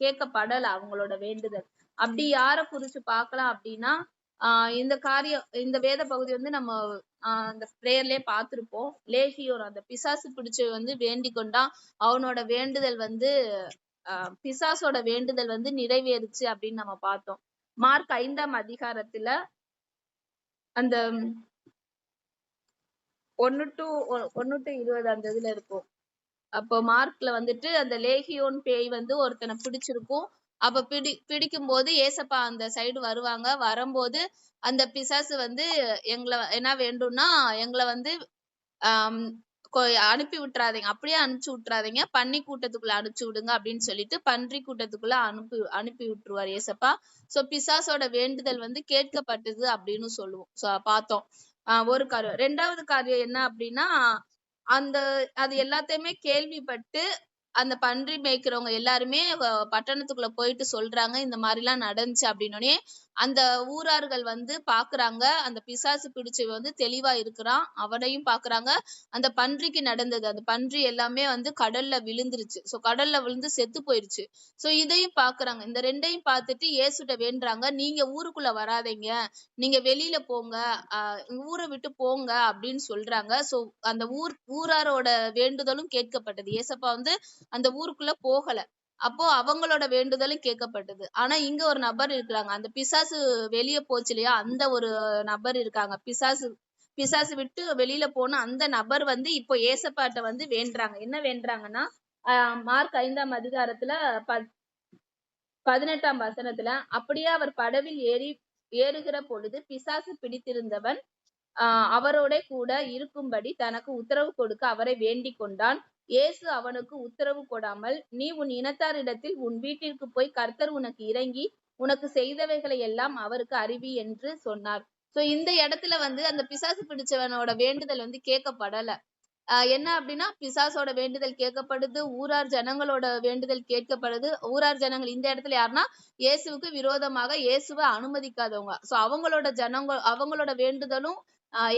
கேட்கப்படல அவங்களோட வேண்டுதல். அப்படி யார குறிச்சு பார்க்கலாம் அப்படின்னா ஆஹ் இந்த காரியம் இந்த வேத பகுதி வந்து நம்ம ஆஹ் அந்த பிரேயர்லயே பார்த்திருப்போம். லேகியோர் அந்த பிசாசு பிடிச்சு வந்து வேண்டிக் கொண்டா அவனோட வேண்டுதல் வந்து ஆஹ் பிசாசோட வேண்டுதல் வந்து நிறைவேறுச்சு அப்படின்னு நம்ம பார்த்தோம். மார்க் ஐந்தாம் அதிகாரத்துல அந்த ஒன்னு டு ஒன்னு டு இருபது அந்த இதுல இருக்கும். அப்போ மார்க்ல வந்துட்டு அந்த லேகியோன் பேய் வந்து ஒருத்தனை பிடிச்சிருக்கும். அப்ப பிடி பிடிக்கும் போது ஏசப்பா அந்த சைடு வருவாங்க. வரும்போது அந்த பிசாசு வந்து எங்களை என்ன வேண்டும்னா எங்களை வந்து ஆஹ் கொ- அனுப்பி விட்டுறாதீங்க. அப்படியே அனுப்பிச்சு விட்டுறாதீங்க. பன்னி கூட்டத்துக்குள்ள அனுப்பிச்சு விடுங்க அப்படின்னு சொல்லிட்டு பன்றி கூட்டத்துக்குள்ள அனுப்பி அனுப்பி விட்டுருவார் ஏசப்பா. சோ பிசாசோட வேண்டுதல் வந்து கேட்கப்பட்டது அப்படின்னு சொல்லுவோம். சோ பார்த்தோம். ஆஹ் ஒரு காரியம். ரெண்டாவது காரியம் என்ன அப்படின்னா அந்த அது எல்லாத்தையுமே கேள்விப்பட்டு அந்த பன்றி மேய்க்கிறவங்க எல்லாருமே பட்டணத்துக்குள்ள போயிட்டு சொல்றாங்க இந்த மாதிரி எல்லாம் நடந்துச்சு அப்படின்னோடனே அந்த ஊரார்கள் வந்து பாக்குறாங்க. அந்த பிசாசு பிடிச்சவன் வந்து தெளிவா இருக்கிறான். அவனையும் பாக்குறாங்க. அந்த பன்றிக்கு நடந்தது. அந்த பன்றி எல்லாமே வந்து கடல்ல விழுந்துருச்சு. சோ கடல்ல விழுந்து செத்து போயிருச்சு. சோ இதையும் பாக்குறாங்க. இந்த ரெண்டையும் பார்த்துட்டு இயேசுட்ட வேண்டுறாங்க. நீங்க ஊருக்குள்ள வராதீங்க. நீங்க வெளியில போங்க. ஆஹ் ஊரை விட்டு போங்க அப்படின்னு சொல்றாங்க. சோ அந்த ஊர் ஊராரோட வேண்டுதலும் கேட்கப்பட்டது. ஏசப்பா வந்து அந்த ஊருக்குள்ள போகல. அப்போ அவங்களோட வேண்டுதலும் கேட்கப்பட்டது. ஆனா இங்க ஒரு நபர் இருக்கிறாங்க. அந்த பிசாசு வெளியே போச்சு இல்லையா? அந்த ஒரு நபர் இருக்காங்க. பிசாசு பிசாசு விட்டு வெளியில போன அந்த நபர் வந்து இப்போ ஏசப்பாட்ட வந்து வேண்டுறாங்க. என்ன வேண்டுறாங்கன்னா ஆஹ் மார்க் ஐந்தாம் அதிகாரத்துல ப பதினெட்டாம் வசனத்துல அப்படியே அவர் படவில் ஏறி ஏறுகிற பொழுது பிசாசு பிடித்திருந்தவன் ஆஹ் அவரோட கூட இருக்கும்படி தனக்கு உத்தரவு கொடுக்க அவரை வேண்டிக் கொண்டான் இயேசு அவனுக்கு உத்தரவு கொடாமல் நீ உன் இனத்தாரிடத்தில் உன் வீட்டிற்கு போய் கர்த்தர் உனக்கு இறங்கி உனக்கு செய்தவைகளை எல்லாம் அவருக்கு அறிவி என்று சொன்னார். சோ இந்த இடத்துல வந்து அந்த பிசாசு பிடிச்சவனோட வேண்டுதல் வந்து கேட்கப்படல. ஆஹ் என்ன அப்படின்னா பிசாசோட வேண்டுதல் கேட்கப்படுது ஊரார் ஜனங்களோட வேண்டுதல் கேட்கப்படுது. ஊரார் ஜனங்கள் இந்த இடத்துல யாருன்னா இயேசுவுக்கு விரோதமாக இயேசுவை அனுமதிக்காதவங்க. சோ அவங்களோட ஜனங்க அவங்களோட வேண்டுதலும்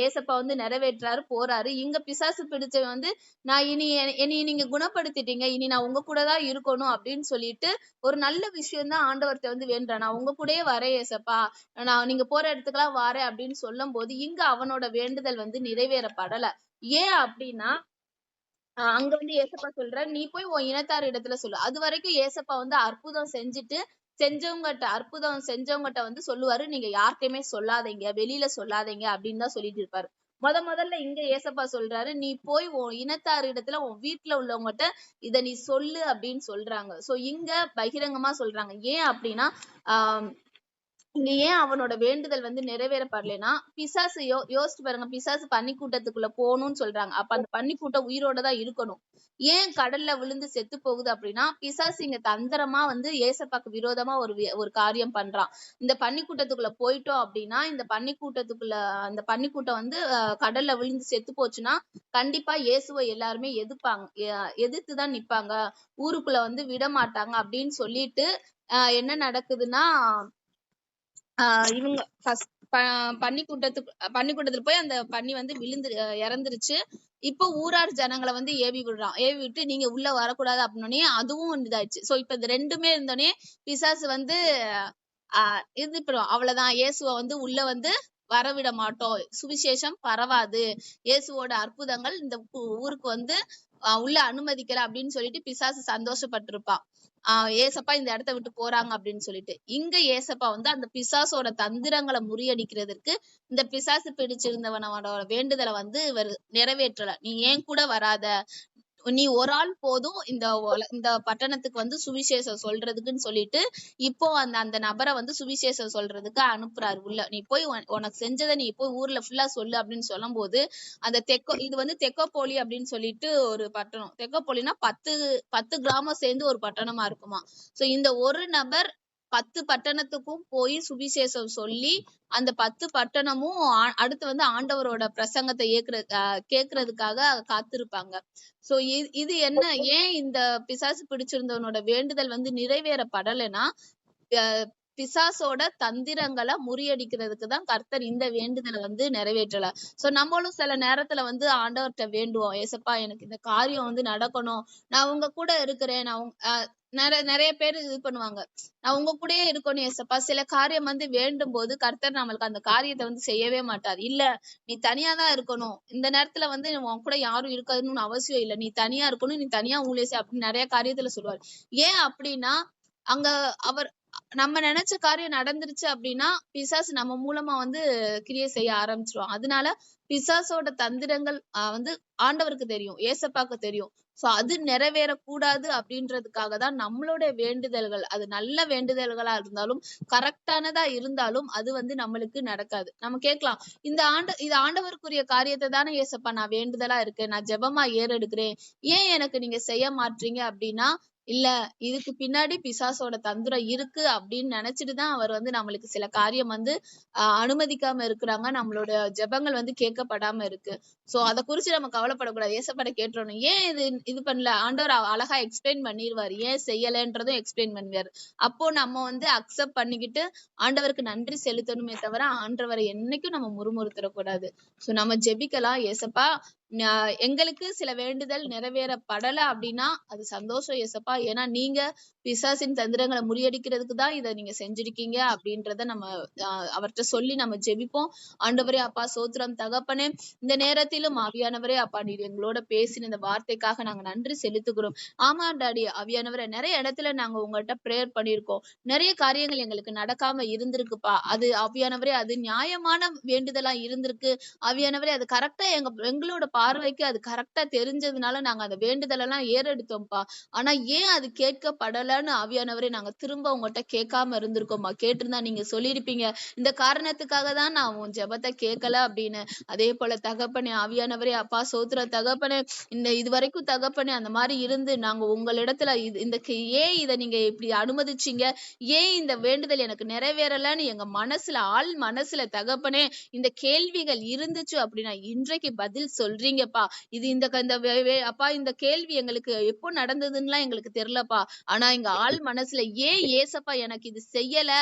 ஏசப்பா வந்து நிறைவேற்றாரு போறாரு. இங்க பிசாசு பிடிச்சவன் வந்து நான் இனி என்னை நீங்க குணப்படுத்திட்டீங்க. இனி நான் உங்க கூட தான் இருக்கணும் அப்படின்னு சொல்லிட்டு ஒரு நல்ல விஷயம் தான் ஆண்டவர்ட்ட வந்து வேண்டுறேன். நான் உங்க கூடயே வரேன் ஏசப்பா. நான் நீங்க போற இடத்துக்கெல்லாம் வரேன் அப்படின்னு சொல்லும் போது இங்க அவனோட வேண்டுதல் வந்து நிறைவேறப்படல. ஏன் அப்படின்னா அங்க வந்து ஏசப்பா சொல்ற நீ போய் உன் இனத்தார் இடத்துல சொல்லு. அது வரைக்கும் ஏசப்பா வந்து அற்புதம் செஞ்சுட்டு செஞ்சவங்ககிட்ட அற்புதம் செஞ்சவங்ககிட்ட வந்து சொல்லுவாரு. நீங்க யார்கிட்டயுமே சொல்லாதீங்க வெளியில சொல்லாதீங்க அப்படின்னு தான் சொல்லிட்டு இருப்பாரு. முத முதல்ல இங்க ஏசப்பா சொல்றாரு நீ போய் உன் இனத்தார் இடத்துல உன் வீட்டுல உள்ளவங்ககிட்ட இத நீ சொல்லு அப்படின்னு சொல்றாங்க. சோ இங்க பகிரங்கமா சொல்றாங்க. ஏன் அப்படின்னா ஆஹ் இங்க ஏன் அவனோட வேண்டுதல் வந்து நிறைவேறப்படலைன்னா பிசாசு யோ யோசிச்சு பாருங்க பிசாசு பன்னி கூட்டத்துக்குள்ள போகணும்னு சொல்றாங்க. அப்ப அந்த பன்னி கூட்டம் உயிரோட தான் இருக்கணும். ஏன் கடல்ல விழுந்து செத்து போகுது அப்படின்னா பிசாசு இங்க தந்திரமா வந்து ஏசப்பாக்கு விரோதமா ஒரு ஒரு காரியம் பண்றான். இந்த பன்னி கூட்டத்துக்குள்ள போயிட்டோம் அப்படின்னா இந்த பன்னி கூட்டத்துக்குள்ள அந்த பன்னி கூட்டம் வந்து கடல்ல விழுந்து செத்து போச்சுன்னா கண்டிப்பா இயேசுவை எல்லாருமே எதிர்ப்பாங்க. எதிர்த்து தான் நிப்பாங்க. ஊருக்குள்ள வந்து விட மாட்டாங்க அப்படின்னு சொல்லிட்டு என்ன நடக்குதுன்னா ஆஹ் இவங்க first ப- போய் அந்த பன்னி வந்து விழுந்து இறந்துருச்சு. இப்போ ஊரார் ஜனங்களை வந்து ஏவி விடுறான். ஏவி விட்டு நீங்க உள்ள வரக்கூடாது அப்படின்னே அதுவும் இதாயிடுச்சு. சோ இப்ப இது ரெண்டுமே இருந்தோடனே பிசாசு வந்து ஆஹ் இது அவ்வளவுதான். இயேசுவை வந்து உள்ள வந்து வரவிட மாட்டோம் சுவிசேஷம் பரவாது. இயேசுவோட அற்புதங்கள் இந்த ஊருக்கு வந்து உள்ள அனுமதிக்கல அப்படின்னு சொல்லிட்டு பிசாசு சந்தோஷப்பட்டிருப்பான் ஆஹ் ஏசப்பா இந்த இடத்த விட்டு போறாங்க அப்படின்னு சொல்லிட்டு. இங்க ஏசப்பா வந்து அந்த பிசாசோட தந்திரங்களை முறியடிக்கிறதுக்கு இந்த பிசாசு பிடிச்சிருந்தவனோட வேண்டுதலை வந்து இவர் நிறைவேற்றல. நீ ஏன் கூட வராத? நீ ஒரு ஆள் போதும் இந்த இந்த பட்டணத்துக்கு வந்து சுவிசேஷம் சொல்றதுக்குன்னு சொல்லிட்டு இப்போ அந்த அந்த நபரை வந்து சுவிசேஷம் சொல்றதுக்கு அனுப்புறாரு உள்ள. நீ போய் உனக்கு செஞ்சதை நீ போய் ஊர்ல ஃபுல்லா சொல்லு அப்படின்னு சொல்லும் போது அந்த தெக்கோ இது வந்து தெக்கோப்போலி அப்படின்னு சொல்லிட்டு ஒரு பட்டணம். தெக்கோப்போலினா பத்து பத்து கிராமம் சேர்ந்து ஒரு பட்டணமா இருக்குமா? சோ இந்த ஒரு நபர் பத்து பட்டணத்துக்கும் போய் சுவிசேஷம் சொல்லி அந்த பத்து பட்டணமும் அடுத்து வந்து ஆண்டவரோட பிரசங்கத்தை ஏக்குற ஆஹ் கேக்குறதுக்காக காத்திருப்பாங்க. சோ இது என்ன? ஏன் இந்த பிசாசு பிடிச்சிருந்தவனோட வேண்டுதல் வந்து நிறைவேறப்படலைன்னா பிசாசோட தந்திரங்களை முறியடிக்கிறதுக்கு தான் கர்த்தர் இந்த வேண்டுதலை வந்து நிறைவேற்றல. சோ நம்மளும் சில நேரத்துல வந்து ஆண்டவர்கிட்ட வேண்டுவோம். ஏசப்பா எனக்கு இந்த காரியம் வந்து நடக்கணும். நான் உங்க கூட இருக்கிறேன். நான் நிறைய நிறைய பேர் இது பண்ணுவாங்க. நான் உங்க கூடயே இருக்கணும் ஏசப்பா. சில காரியம் வந்து வேண்டும் போது கர்த்தர் நம்மளுக்கு அந்த காரியத்தை வந்து செய்யவே மாட்டார். இல்ல நீ தனியா தான் இருக்கணும். இந்த நேரத்துல வந்து உன் கூட யாரும் இருக்காதுன்னு அவசியம் இல்ல. நீ தனியா இருக்கணும். நீ தனியா ஊழிய அப்படின்னு நிறைய காரியத்துல சொல்லுவாரு. ஏன் அப்படின்னா அங்க அவர் நம்ம நினைச்ச காரியம் நடந்துருச்சு அப்படின்னா பிசாசு நம்ம மூலமா வந்து கிரியை செய்ய ஆரம்பிச்சிருவான் அதனால பிசாசோட தந்திரங்கள் வந்து ஆண்டவருக்கு தெரியும் ஏசப்பாக்கு தெரியும். சோ அது நிறைவேறக்கூடாது அப்படின்றதுக்காக தான் நம்மளோட வேண்டுதல்கள் அது நல்ல வேண்டுதல்களா இருந்தாலும் கரெக்டானதா இருந்தாலும் அது வந்து நம்மளுக்கு நடக்காது. நம்ம கேட்கலாம் இந்த ஆண்டு இது ஆண்டவருக்குரிய காரியத்தை தானே ஏசப்பா நான் வேண்டுதலா இருக்கேன் நான் ஜெபமா ஏறெடுக்கிறேன். ஏன் எனக்கு நீங்க செய்ய மாட்டீங்க அப்படின்னா இல்ல இதுக்கு பின்னாடி பிசாசோட தந்திரம் இருக்கு அப்படின்னு நினைச்சிட்டு தான் அவர் வந்து நம்மளுக்கு சில காரியம் வந்து ஆஹ் அனுமதிக்காம இருக்கிறாங்க. நம்மளோட ஜெபங்கள் வந்து கேட்கப்படாம இருக்கு. சோ அத குறிச்சு நம்ம கவலைப்படக்கூடாது. ஏசப்பட கேட்டுறணும் ஏன் இது இது பண்ணல? ஆண்டவர் அழகா எக்ஸ்பிளைன் பண்ணிடுவாரு ஏன் செய்யலைன்றதும் எக்ஸ்பிளைன் பண்ணுவாரு. அப்போ நம்ம வந்து அக்செப்ட் பண்ணிக்கிட்டு ஆண்டவருக்கு நன்றி செலுத்தணுமே தவிர ஆண்டவரை என்னைக்கும் நம்ம முறுமுறுத்திடக்கூடாது. சோ நம்ம ஜெபிக்கலாம் ஏசப்பா எங்களுக்கு சில வேண்டுதல் நிறைவேறப்படல அப்படின்னா அது சந்தோஷம் ஏசப்பா ஏன்னா நீங்க பிசாசின் தந்திரங்களை முறியடிக்கிறதுக்கு தான் இதை நீங்க செஞ்சிருக்கீங்க அப்படின்றத நம்ம அவர்கிட்ட சொல்லி நம்ம ஜெபிப்போம். ஆண்டவரே அப்பா சோத்திரம் தகப்பனே இந்த நேரத்திலும் ஆவியானவரே அப்பா நீர் எங்களோட பேசின இந்த வார்த்தைக்காக நாங்க நன்றி செலுத்துகிறோம். ஆமா டாடி ஆவியானவரே நிறைய இடத்துல நாங்க உங்கள்ட்ட ப்ரேயர் பண்ணியிருக்கோம். நிறைய காரியங்கள் எங்களுக்கு நடக்காம இருந்திருக்குப்பா. அது ஆவியானவரே அது நியாயமான வேண்டுதலா இருந்திருக்கு. ஆவியானவரே அது கரெக்டா எங்க எங்களோட பார்வைக்கு அது கரெக்டா தெரிஞ்சதுனால நாங்க அந்த வேண்டுதல் எல்லாம் ஏறெடுத்தோம்ப்பா. ஆனா ஏன் அது கேட்கப்படலைன்னு ஆவியானவரே நாங்க திரும்ப உங்ககிட்ட கேட்காம இருந்திருக்கோம்மா. கேட்டிருந்தா நீங்க சொல்லியிருப்பீங்க. இந்த காரணத்துக்காக தான் நான் உன் ஜெபத்தை கேட்கல அப்படின்னு. அதே போல தகப்பனே ஆவியானவரே அப்பா சோத்திர தகப்பனே இந்த இது வரைக்கும் தகப்பனே அந்த மாதிரி இருந்து நாங்க உங்களிடத்துல இது இந்த ஏன் இதை நீங்க இப்படி அனுமதிச்சீங்க? ஏன் இந்த வேண்டுதல் எனக்கு நிறைவேறலன்னு எங்க மனசுல ஆள் மனசுல தகப்பனே இந்த கேள்விகள் இருந்துச்சு அப்படின்னா இன்றைக்கு பதில் சொல்றீங்கப்பா. இது இந்த இந்த அப்பா இந்த கேள்வி எங்களுக்கு எப்போ நடந்ததுன்னுலாம் எங்களுக்கு தெரியலப்பா. ஆனா எங்க ஆள் மனசுல ஏன் ஏசப்பா எனக்கு இது செய்யல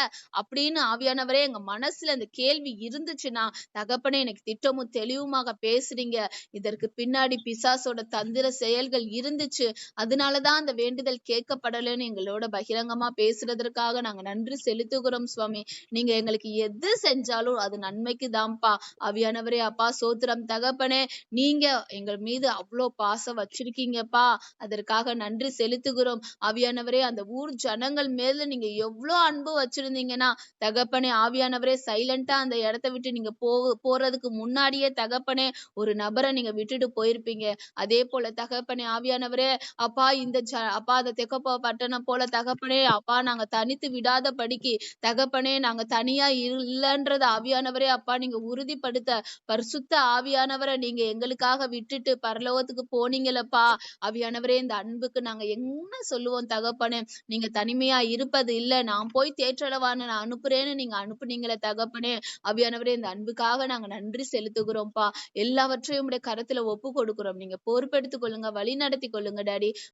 அப்படின்னு ஆவியானவரே எங்க மனசுல இந்த கேள்வி இருந்துச்சுன்னா தகப்பனே எனக்கு திட்டமும் தெளிவுமாக பேசுறீங்க. இதற்கு பின்னாடி பிசாசோட தந்திர செயல்கள் இருந்துச்சு. அதனாலதான் அந்த வேண்டுதல் கேட்கப்படலைன்னு எங்களோட பகிரங்கமா பேசுறதற்காக நாங்க நன்றி செலுத்துகிறோம் சுவாமி. நீங்க எங்களுக்கு எது செஞ்சாலும் அது நன்மைக்கு தான்ப்பா ஆவியானவரே அப்பா சோத்திரம் தகப்பனே நீங்க எங்கள் மீது அவ்வளோ பாசம் வச்சிருக்கீங்கப்பா. அதற்காக நன்றி செலுத்துகிறோம். ஆவியானவரே அந்த ஊர் ஜனங்கள் மேல நீங்க எவ்வளோ அன்பு வச்சிருந்தீங்கன்னா தகப்பனே ஆவியானவரே சைலண்டா அந்த இடத்த விட்டு நீங்க போ போறதுக்கு முன்னாடியே தகப்பனே ஒரு நபரை நீங்க விட்டுட்டு போயிருப்பீங்க. அதே போல தகப்பனே ஆவியானவரே அப்பா இந்த ஜ அப்பா அந்த தெக்கப்பா பட்டணம் போல தகப்பனே அப்பா நாங்க தனித்து விடாத படிக்கு தகப்பனே நாங்க தனியா இல்லைன்றத ஆவியானவரே அப்பா நீங்க உறுதிப்படுத்த பரிசுத்த ஆவியானவரை நீங்க எங்களுக்கு எங்களுக்காக விட்டுட்டு பரலோகத்துக்கு போனீங்களப்பா. அவியானவரே இந்த அன்புக்கு நாங்க என்ன சொல்லுவோம் தகப்பனே? நீங்க தனிமையா இருப்பது இல்ல. நான் போய் தேற்றளவான நான் அனுப்புறேன்னு நீங்க அனுப்புனீங்களே தகப்பனே. அவியானவரே இந்த அன்புக்காக நாங்க நன்றி செலுத்துகிறோம்ப்பா. எல்லாவற்றையும் உடைய கரத்துல ஒப்பு கொடுக்கிறோம். நீங்க பொறுப்பெடுத்துக் கொள்ளுங்க வழி நடத்தி கொள்ளுங்க டாடி.